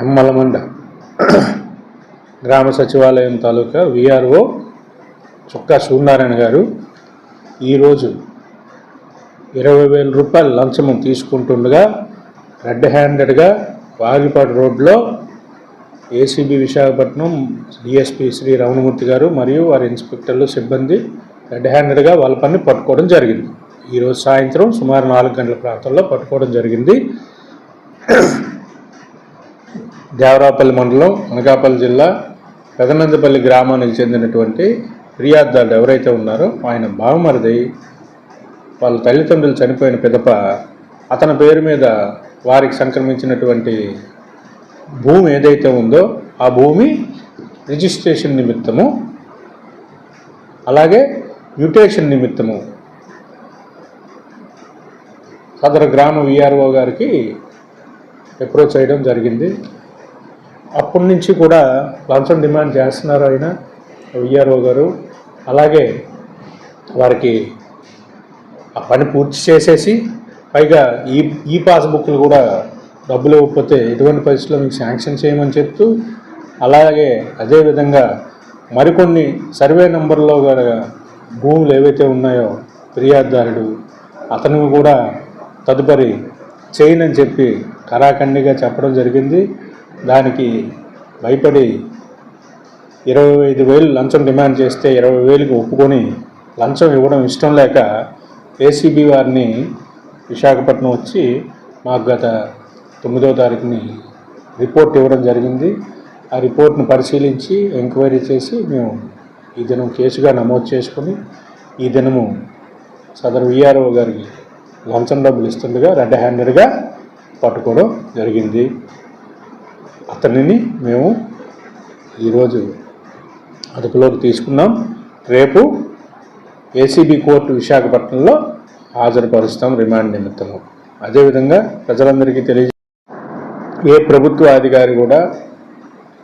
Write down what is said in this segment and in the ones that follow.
ఎమ్మలమండ గ్రామ సచివాలయం తాలూకా విఆర్ఓ చుక్కా సూర్యనారాయణ గారు ఈరోజు ఇరవై వేల రూపాయలు లంచము తీసుకుంటుండగా రెడ్ హ్యాండెడ్గా వాగిపాడు రోడ్లో ఏసీబీ విశాఖపట్నం డిఎస్పి శ్రీ రమణమూర్తి గారు మరియు వారి ఇన్స్పెక్టర్లు సిబ్బంది రెడ్ హ్యాండెడ్గా వాళ్ళ పని పట్టుకోవడం జరిగింది. ఈరోజు సాయంత్రం సుమారు నాలుగు గంటల ప్రాంతంలో పట్టుకోవడం జరిగింది. దేవరాపల్లి మండలం అనకాపల్లి జిల్లా పెదనందపల్లి గ్రామానికి చెందినటువంటి ఫిర్యాదుదారులు ఎవరైతే ఉన్నారో ఆయన బావమరిది వాళ్ళ తల్లిదండ్రులు చనిపోయిన పిదప అతని పేరు మీద వారికి సంక్రమించినటువంటి భూమి ఏదైతే ఉందో ఆ భూమి రిజిస్ట్రేషన్ నిమిత్తము అలాగే మ్యూటేషన్ నిమిత్తము. సదరు గ్రామ విఆర్ఓ గారికి అప్రోచ్ చేయడం జరిగింది. అప్పటి నుంచి కూడా లంచం డిమాండ్ చేస్తున్నారు ఆయన విఆర్ఓ గారు. అలాగే వారికి ఆ పని పూర్తి చేసేసి పైగా ఈ ఈ పాస్బుక్లు కూడా డబ్బులు ఇవ్వకపోతే ఎటువంటి పరిస్థితుల్లో మీకు శాంక్షన్ చేయమని చెప్తూ అలాగే అదేవిధంగా మరికొన్ని సర్వే నెంబర్లో గల భూములు ఏవైతే ఉన్నాయో ఫిర్యాదుదారుడు అతను కూడా తదుపరి చేయనని చెప్పి కరాఖండిగా చెప్పడం జరిగింది. దానికి భయపడి ఇరవై ఐదు వేలు లంచం డిమాండ్ చేస్తే ఇరవై వేలకు ఒప్పుకొని లంచం ఇవ్వడం ఇష్టం లేక ఏసీబీ వారిని విశాఖపట్నం వచ్చి మాకు గత తొమ్మిదో తారీఖుని రిపోర్ట్ ఇవ్వడం జరిగింది. ఆ రిపోర్ట్ను పరిశీలించి ఎంక్వైరీ చేసి మేము ఈ దినం కేసుగా నమోదు చేసుకొని ఈ దినము సదరు విఆర్ఓ గారికి లంచం డబ్బులు ఇస్తుండగా రెడ్ హ్యాండెడ్గా పట్టుకోవడం జరిగింది. అతనిని మేము ఈరోజు అదుపులోకి తీసుకున్నాం. రేపు ఏసీబీ కోర్టు విశాఖపట్నంలో హాజరుపరుస్తాం రిమాండ్ నిమిత్తము. అదేవిధంగా ప్రజలందరికీ తెలియజే ఏ ప్రభుత్వ అధికారి కూడా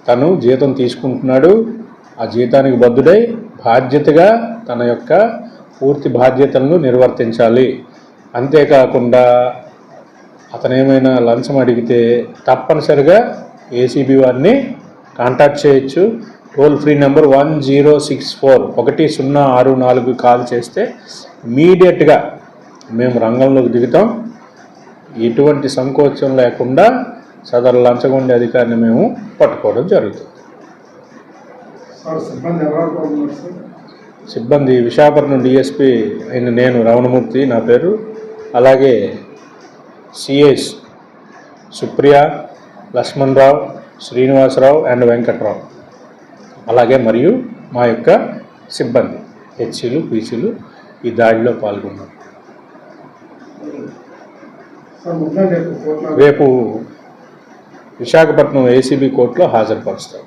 తను జీతం తీసుకుంటున్నాడు. ఆ జీతానికి బద్దుడై బాధ్యతగా తన యొక్క పూర్తి బాధ్యతలను నిర్వర్తించాలి. అంతేకాకుండా అతను ఏమైనా లంచం అడిగితే తప్పనిసరిగా ఏసీబీ వారిని కాంటాక్ట్ చేయొచ్చు. Toll free number one zero six four ఒకటి సున్నా ఆరు నాలుగు కాల్ చేస్తే ఇమీడియట్గా మేము రంగంలోకి దిగుతాం. ఎటువంటి సంకోచం లేకుండా సదరు లంచగొండే అధికారిని మేము పట్టుకోవడం జరుగుతుంది. సిబ్బంది విశాఖపట్నం డిఎస్పి అయిన నేను రమణమూర్తి నా పేరు. అలాగే సిఎస్ సుప్రియ లక్ష్మణ్ రావు శ్రీనివాసరావు అండ్ వెంకట్రావు. అలాగే మరియు మా యొక్క సిబ్బంది హెచ్సీలు పీసీలు ఈ దాడిలో పాల్గొన్నారు సార్ ముద్దా రేపు కోట్ల రేపు విశాఖపట్నం ఏసీబీ కోర్టులో హాజరుపరుస్తారు.